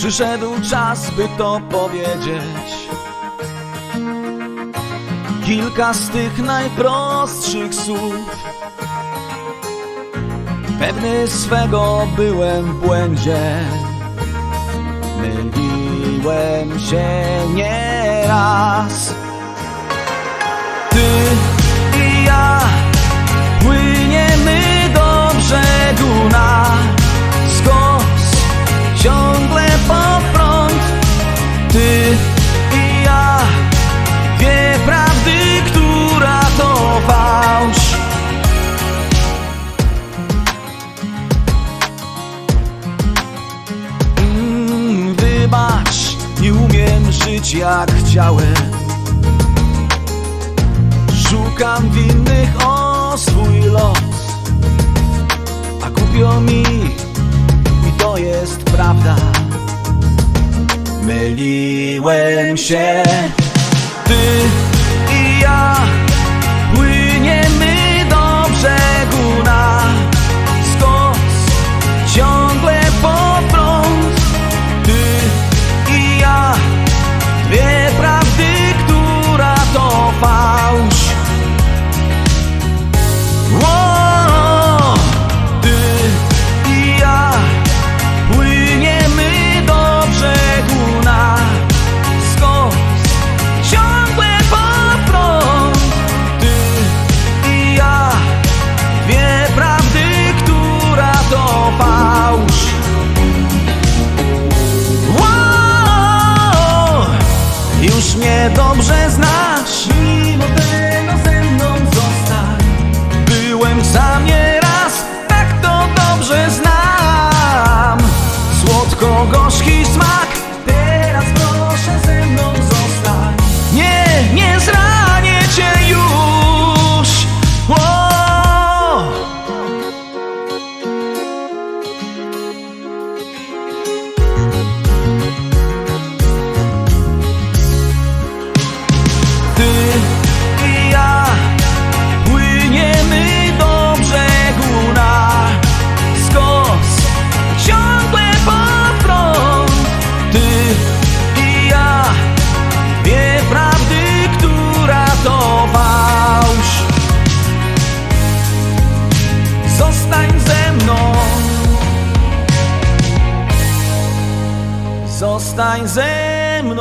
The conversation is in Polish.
Przyszedł czas, by to powiedzieć. Kilka z tych najprostszych słów. Pewny swego byłem w błędzie. Myliłem się nieraz. Ty i ja płyniemy do brzegu na skos ciągle żyć jak chciałem. Szukam winnych o swój los A kupią mi i to jest prawda. Myliłem się. niedobrze znam Lost ein Zemnon.